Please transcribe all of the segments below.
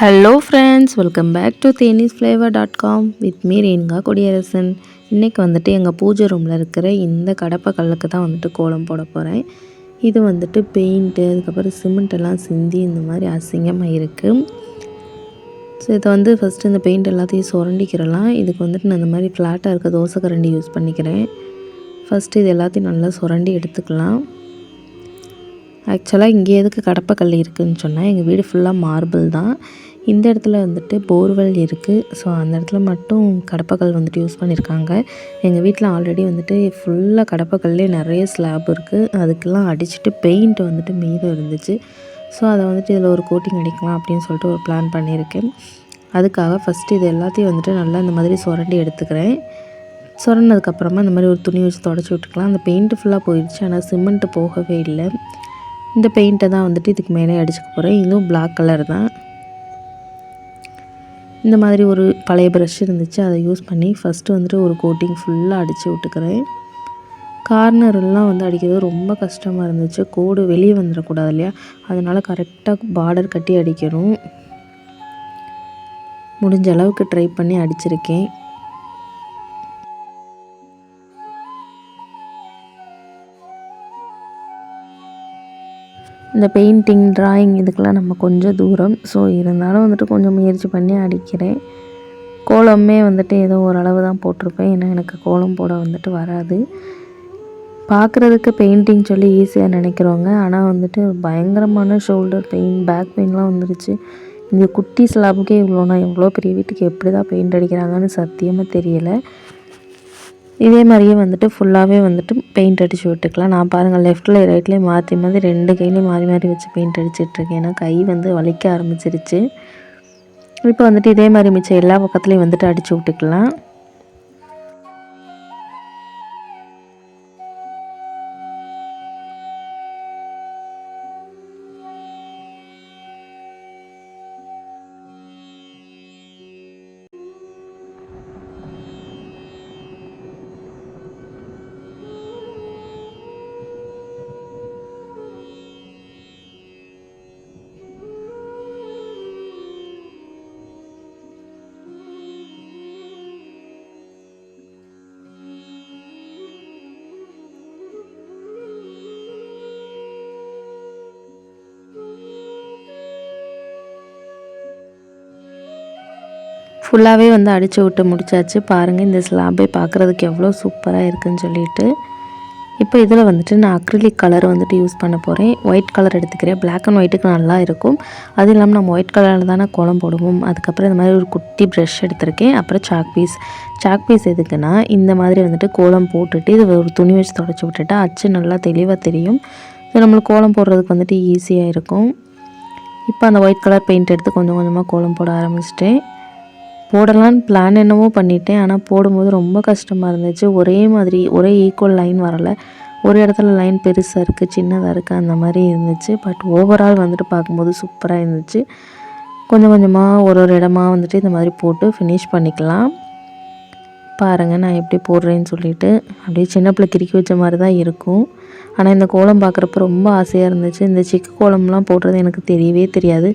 Hello friends welcome back to Theni's flavour dot com with me Renuka Kodiyarasan இன்றைக்கி வந்துட்டு எங்கள் பூஜை ரூமில் இருக்கிற இந்த கடப்பை கல்லுக்கு தான் வந்துட்டு கோலம் போட போகிறேன் இது வந்துட்டு பெயிண்ட்டு அதுக்கப்புறம் சிமெண்ட்டெல்லாம் சிந்தி இந்த மாதிரி அசிங்கமாக இருக்குது ஸோ இதை வந்து ஃபஸ்ட்டு இந்த பெயிண்ட் எல்லாத்தையும் சுரண்டிக்கிறலாம். இதுக்கு வந்துட்டு நான் இந்த மாதிரி ஃப்ளாட்டாக இருக்க தோசை கரண்டி யூஸ் பண்ணிக்கிறேன். ஃபஸ்ட்டு இது எல்லாத்தையும் நல்லா சுரண்டி எடுத்துக்கலாம். ஆக்சுவலாக இங்கே எதுக்கு கடப்பக்கல் இருக்குதுன்னு சொன்னால் எங்கள் வீடு ஃபுல்லாக மார்பிள் தான். இந்த இடத்துல வந்துட்டு போர்வெல் இருக்குது ஸோ அந்த இடத்துல மட்டும் கடப்பக்கல் வந்துட்டு யூஸ் பண்ணியிருக்காங்க எங்கள் வீட்டில் ஆல்ரெடி வந்துட்டு ஃபுல்லாக கடப்பக்கல்லே நிறைய ஸ்லாப் இருக்குது அதுக்கெல்லாம் அடிச்சுட்டு பெயிண்ட் வந்துட்டு மீதம் இருந்துச்சு. ஸோ அதை வந்துட்டு இதில் ஒரு கோட்டிங் அடிக்கலாம் அப்படின்னு சொல்லிட்டு ஒரு பிளான் பண்ணியிருக்கேன். அதுக்காக ஃபஸ்ட்டு இது எல்லாத்தையும் வந்துட்டு நல்லா இந்த மாதிரி சுரண்டி எடுத்துக்கிறேன். சுரண்டதுக்கப்புறமா இந்த மாதிரி ஒரு துணி வச்சு தொடச்சி விட்டுக்கலாம். அந்த பெயிண்ட்டு ஃபுல்லாக போயிடுச்சு ஆனால் சிமெண்ட்டு போகவே இல்லை. இந்த பெயிண்ட்டை தான் வந்துட்டு இதுக்கு மேலே அடிச்சுக்க போகிறேன். இதுவும் பிளாக் கலர் தான். இந்த மாதிரி ஒரு பழைய ப்ரஷ் இருந்துச்சு. அதை யூஸ் பண்ணி ஃபஸ்ட்டு வந்துட்டு ஒரு கோட்டிங் ஃபுல்லாக அடித்து விட்டுக்கிறேன். கார்னர்லாம் வந்து அடிக்கிறது ரொம்ப கஷ்டமாக இருந்துச்சு. கோடு வெளியே வந்துடக்கூடாது இல்லையா? அதனால் கரெக்டாக பார்டர் கட்டி அடிக்கணும். முடிஞ்ச அளவுக்கு ட்ரை பண்ணி அடிச்சிருக்கேன். இந்த பெயிண்டிங் ட்ராயிங் இதுக்கெலாம் நம்ம கொஞ்சம் தூரம். ஸோ இருந்தாலும் வந்துட்டு கொஞ்சம் முயற்சி பண்ணி அடிக்கிறேன். கோலமே வந்துட்டு ஏதோ ஓரளவு தான் போட்டிருப்பேன். ஏன்னா எனக்கு கோலம் போட வந்துட்டு வராது. பார்க்குறதுக்கு பெயிண்டிங் சொல்லி ஈஸியாக நினைக்கிறவங்க. ஆனால் வந்துட்டு பயங்கரமான ஷோல்டர் பெயின் பேக் பெயின்லாம் வந்துருச்சு. இந்த குட்டி ஸ்லாபுக்கே இவ்வளோனா எவ்வளோ பெரிய வீட்டுக்கு எப்படி தான் பெயிண்ட் அடிக்கிறாங்கன்னு சத்தியமாக தெரியலை. இதே மாதிரியே வந்துட்டு ஃபுல்லாகவே வந்துட்டு பெயிண்ட் அடித்து விட்டுக்கலாம். நான் பாருங்கள் லெஃப்ட்டில் ரைட்லேயும் மாற்றி மாற்றி ரெண்டு கையிலையும் மாறி மாறி வச்சு பெயிண்ட் அடிச்சிட்ருக்கேன் ஏன்னா கை வந்து வலிக்க ஆரம்பிச்சிருச்சு. இப்போ வந்துட்டு இதே மாதிரி மிச்சம் எல்லா பக்கத்துலேயும் வந்துட்டு அடித்து விட்டுக்கலாம். ஃபுல்லாகவே வந்து அடித்து விட்டு முடிச்சாச்சு. பாருங்கள் இந்த ஸ்லாபே பார்க்குறதுக்கு எவ்வளோ சூப்பராக இருக்குதுன்னு சொல்லிட்டு. இப்போ இதில் வந்துட்டு நான் அக்ரிலிக் கலர் வந்துட்டு யூஸ் பண்ண போகிறேன் ஒயிட் கலர் எடுத்துக்கிறேன். பிளாக் அண்ட் ஒயிட்டுக்கு நல்லா இருக்கும். அது இல்லாமல் நம்ம ஒயிட் கலரில் தானே கோலம் போடுவோம். அதுக்கப்புறம் இந்த மாதிரி ஒரு குட்டி ப்ரஷ் எடுத்திருக்கேன். அப்புறம் சாக் பீஸ் சாக் பீஸ் எதுக்குன்னா இந்த மாதிரி வந்துட்டு கோலம் போட்டுட்டு இது ஒரு துணி வச்சு தொடச்சி விட்டுட்டா அச்சு நல்லா தெளிவாக தெரியும். ஸோ நம்மளுக்கு கோலம் போடுறதுக்கு வந்துட்டு ஈஸியாக இருக்கும். இப்போ அந்த ஒயிட் கலர் பெயிண்ட் எடுத்து கொஞ்சம் கொஞ்சமாக கோலம் போட ஆரம்பிச்சிட்டேன். போடலான்னு பிளான் என்னவோ பண்ணிட்டேன். ஆனால் போடும்போது ரொம்ப கஷ்டமாக இருந்துச்சு. ஒரே மாதிரி ஒரே ஈக்குவல் லைன் வரலை. ஒரு இடத்துல லைன் பெருசாக இருக்குது சின்னதாக இருக்குது அந்த மாதிரி இருந்துச்சு. பட் ஓவரால் வந்துட்டு பார்க்கும்போது சூப்பராக இருந்துச்சு. கொஞ்சம் கொஞ்சமாக ஒரு ஒரு இடமா வந்துட்டு இந்த மாதிரி போட்டு ஃபினிஷ் பண்ணிக்கலாம். பாருங்கள் நான் எப்படி போடுறேன்னு சொல்லிவிட்டு அப்படியே சின்ன பிள்ளை கிறுக்கி வச்ச மாதிரி தான் இருக்கும். ஆனால் இந்த கோலம் பார்க்குறப்ப ரொம்ப ஆசையாக இருந்துச்சு. இந்த சிக்கு கோலம்லாம் போடுறது எனக்கு தெரியவே தெரியாது.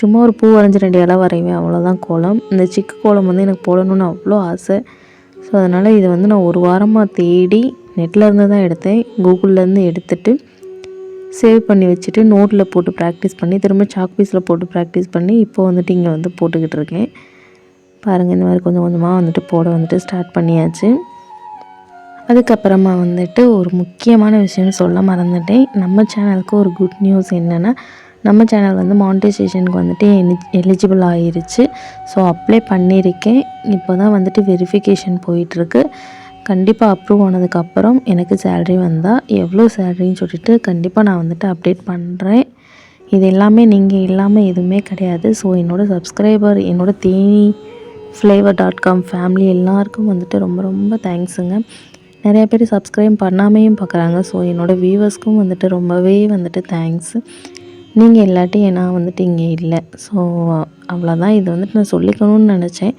சும்மா ஒரு பூ வரைஞ்சி ரெண்டு இலை வரைவேன் அவ்வளோதான் கோலம். இந்த சிக்கு கோலம் வந்து எனக்கு போடணும்னு அவ்வளோ ஆசை. ஸோ அதனால் இதை வந்து நான் ஒரு வாரமாக தேடி நெட்டில் இருந்து தான் எடுத்தேன். கூகுள்லேருந்து எடுத்துகிட்டு சேவ் பண்ணி வச்சுட்டு நோட்டில் போட்டு ப்ராக்டிஸ் பண்ணி திரும்ப சாக் பீஸில் போட்டு ப்ராக்டிஸ் பண்ணி இப்போ வந்துட்டு இங்கே வந்து போட்டுக்கிட்டு இருக்கேன். பாருங்கள் இந்த மாதிரி கொஞ்சம் கொஞ்சமாக வந்துட்டு போட வந்துட்டு ஸ்டார்ட் பண்ணியாச்சு. அதுக்கப்புறமா வந்துட்டு ஒரு முக்கியமான விஷயம் சொல்ல மறந்துட்டேன். நம்ம சேனலுக்கு ஒரு குட் நியூஸ் என்னென்னா நம்ம சேனல் வந்து மானிட்டைசேஷனுக்கு வந்துட்டு எலிஜிபிள் ஆகிருச்சு ஸோ அப்ளை பண்ணியிருக்கேன். இப்போ தான் வந்துட்டு வெரிஃபிகேஷன் போயிட்டுருக்கு. கண்டிப்பாக அப்ரூவ் ஆனதுக்கப்புறம் எனக்கு சேல்ரி வந்தால் எவ்வளோ சேல்ரின்னு சொல்லிட்டு கண்டிப்பாக நான் வந்துட்டு அப்டேட் பண்ணுறேன் இது எல்லாமே நீங்கள் இல்லாமல் எதுவுமே கிடையாது. ஸோ என்னோடய சப்ஸ்கிரைபர் என்னோடய Theni flavour dot com family எல்லாருக்கும் வந்துட்டு ரொம்ப ரொம்ப தேங்க்ஸுங்க நிறைய பேர் சப்ஸ்கிரைப் பண்ணாமையும் பார்க்குறாங்க. ஸோ என்னோடய வியூவர்ஸ்க்கும் வந்துட்டு ரொம்பவே வந்துட்டு தேங்க்ஸ் நீங்கள் இல்லாட்டி நான் வந்துட்டு இங்கே இல்லை. ஸோ அவ்வளோதான் இது வந்துட்டு நான் சொல்லிக்கணும்னு நினச்சேன்.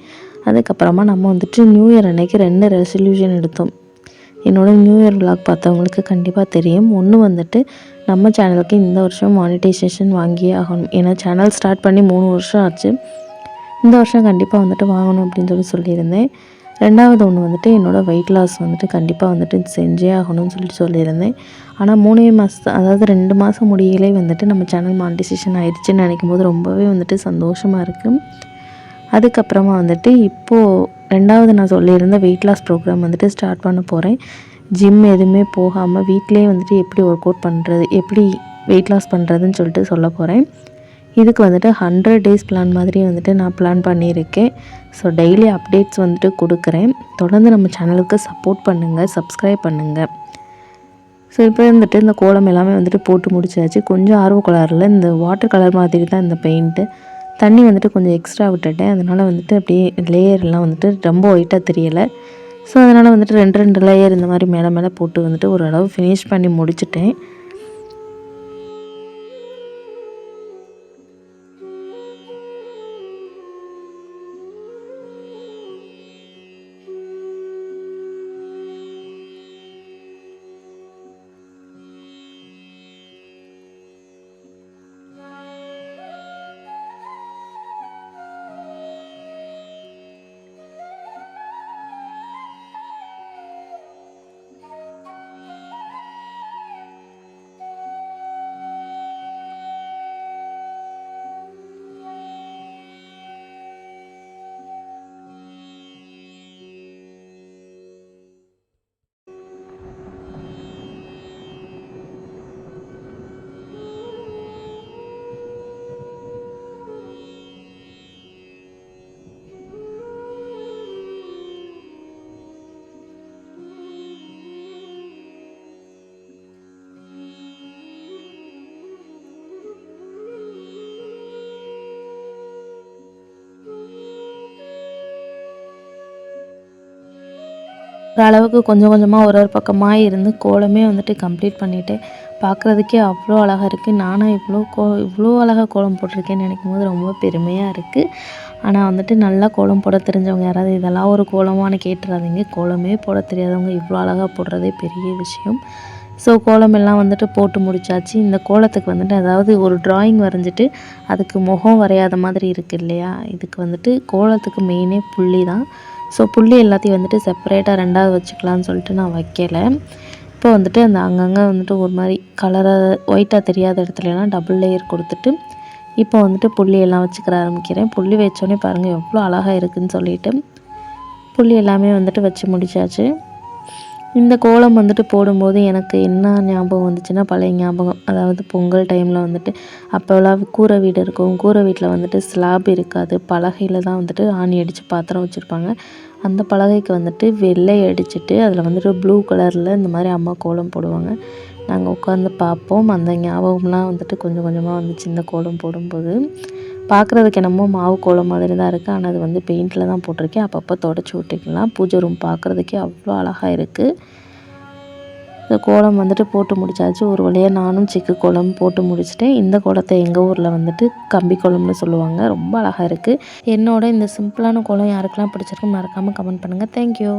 அதுக்கப்புறமா நம்ம வந்துட்டு நியூ இயர் அன்னைக்கு ரெண்டு ரெசல்யூஷன் எடுத்தோம். என்னோடய நியூ இயர் விளாக் பார்த்தவங்களுக்கு கண்டிப்பாக தெரியும். ஒன்று வந்துட்டு நம்ம சேனலுக்கு இந்த வருஷம் மானிட்டைசேஷன் வாங்கியே ஆகணும். ஏன்னா சேனல் ஸ்டார்ட் பண்ணி மூணு வருஷம் ஆச்சு. இந்த வருஷம் கண்டிப்பாக வந்துட்டு வாங்கணும் அப்படின்னு சொல்லி சொல்லியிருந்தேன். ரெண்டாவது ஒன்று வந்துட்டு என்னோடய வெயிட் லாஸ் வந்துட்டு கண்டிப்பாக வந்துட்டு செஞ்சே ஆகணும்னு சொல்லிட்டு சொல்லியிருந்தேன். ஆனால் மூணே மாதம் அதாவது ரெண்டு மாதம் முடியலே வந்துட்டு நம்ம சேனல் மாண்டிசேஷன் ஆயிடுச்சுன்னு நினைக்கும் போது ரொம்பவே வந்துட்டு சந்தோஷமாக இருக்குது அதுக்கப்புறமா வந்துட்டு இப்போது ரெண்டாவது நான் சொல்லியிருந்த வெயிட் லாஸ் ப்ரோக்ராம் வந்துட்டு ஸ்டார்ட் பண்ண போகிறேன் ஜிம் எதுவுமே போகாமல் வீட்டிலே வந்துட்டு எப்படி ஒர்க் அவுட் பண்ணுறது எப்படி வெயிட் லாஸ் பண்ணுறதுன்னு சொல்லிட்டு சொல்ல போகிறேன் இதுக்கு வந்துட்டு ஹண்ட்ரட் டேஸ் பிளான் மாதிரி வந்துட்டு நான் பிளான் பண்ணியிருக்கேன். ஸோ டெய்லி அப்டேட்ஸ் வந்துட்டு கொடுக்குறேன். தொடர்ந்து நம்ம சேனலுக்கு சப்போர்ட் பண்ணுங்கள் சப்ஸ்கிரைப் பண்ணுங்கள் ஸோ இப்போ வந்துட்டு இந்த கோலம் எல்லாமே வந்துட்டு போட்டு முடிச்சாச்சு. கொஞ்சம் ஆர்வ கலரில் இந்த வாட்டர் கலர் மாதிரி தான் இந்த பெயிண்ட்டு தண்ணி வந்துட்டு கொஞ்சம் எக்ஸ்ட்ரா விட்டுட்டேன். அதனால் வந்துட்டு அப்படியே லேயர்லாம் வந்துட்டு ரொம்ப ஒயிட்டாக தெரியலை. ஸோ அதனால் வந்துட்டு ரெண்டு ரெண்டு லேயர் இந்த மாதிரி மேலே மேலே போட்டு வந்துட்டு ஓரளவு ஃபினிஷ் பண்ணி முடிச்சிட்டேன். ஓரளவுக்கு கொஞ்சம் கொஞ்சமாக ஒரு ஒரு பக்கமாக இருந்து கோலமே வந்துட்டு கம்ப்ளீட் பண்ணிவிட்டு பார்க்குறதுக்கே அவ்வளோ அழகாக இருக்குது நானும் இவ்வளோ கோ இவ்வளோ அழகாக கோலம் போட்டிருக்கேன்னு நினைக்கும் போது ரொம்ப பெருமையாக இருக்குது ஆனால் வந்துட்டு நல்லா கோலம் போட தெரிஞ்சவங்க யாராவது இதெல்லாம் ஒரு கோலமானு கேட்டுறாதீங்க. கோலமே போட தெரியாதவங்க இவ்வளோ அழகாக போடுறதே பெரிய விஷயம். ஸோ கோலம் எல்லாம் வந்துட்டு போட்டு முடிச்சாச்சு. இந்த கோலத்துக்கு வந்துட்டு அதாவது ஒரு ட்ராயிங் வரைஞ்சிட்டு அதுக்கு முகம் வரையாத மாதிரி இருக்குது இல்லையா? இதுக்கு வந்துட்டு கோலத்துக்கு மெயினே புள்ளி தான் ஸோ புள்ளி எல்லாத்தையும் வந்துட்டு செப்பரேட்டாக ரெண்டாவது வச்சுக்கலான்னு சொல்லிட்டு நான் வைக்கலை. இப்போ வந்துட்டு அந்த அங்கங்கே வந்துட்டு ஒரு மாதிரி கலராக ஒயிட்டாக தெரியாத இடத்துலலாம் டபுள் லேயர் கொடுத்துட்டு இப்போ வந்துட்டு புள்ளி எல்லாம் வச்சுக்கிற ஆரம்பிக்கிறேன். புள்ளி வச்சோடனே பாருங்கள் எவ்வளோ அழகாக இருக்குதுன்னு சொல்லிட்டு புள்ளி எல்லாமே வந்துட்டு வச்சு முடித்தாச்சு இந்த கோலம் வந்துட்டு போடும்போது எனக்கு என்ன ஞாபகம் வந்துச்சுன்னா பழைய ஞாபகம். அதாவது பொங்கல் டைமில் வந்துட்டு அப்போல்லாம் கூரை வீடு இருக்கும். கூரை வீட்டில் வந்துட்டு ஸ்லாப் இருக்காது. பலகையில் தான் வந்துட்டு ஆணி அடித்து பாத்திரம் வச்சுருப்பாங்க. அந்த பலகைக்கு வந்துட்டு வெள்ளை அடிச்சுட்டு அதில் வந்துட்டு ப்ளூ கலரில் இந்த மாதிரி அம்மா கோலம் போடுவாங்க. நாங்கள் உட்காந்து பார்ப்போம். அந்த ஞாபகம்லாம் வந்துட்டு கொஞ்சம் கொஞ்சமாக வந்துச்சு இந்த கோலம் போடும்போது. பார்க்குறதுக்கு என்னமோ மாவு கோலம் மாதிரி தான் இருக்குது ஆனால் அது வந்து பெயிண்டில் தான் போட்டிருக்கேன். அப்பப்போ தொடச்சி விட்டுக்கலாம். பூஜை ரூம் பார்க்குறதுக்கே அவ்வளோ அழகாக இருக்குது இந்த கோலம் வந்துட்டு போட்டு முடிச்சாச்சு. ஒரு வழியாக நானும் சிக்கு கோலம் போட்டு முடிச்சிட்டேன். இந்த கோலத்தை எங்கள் ஊரில் வந்துட்டு கம்பி கோலம்னு சொல்லுவாங்க. ரொம்ப அழகாக இருக்குது என்னோட இந்த சிம்பிளான கோலம் யாருக்கெல்லாம் பிடிச்சிருக்கு மறக்காமல் கமெண்ட் பண்ணுங்கள் தேங்க்யூ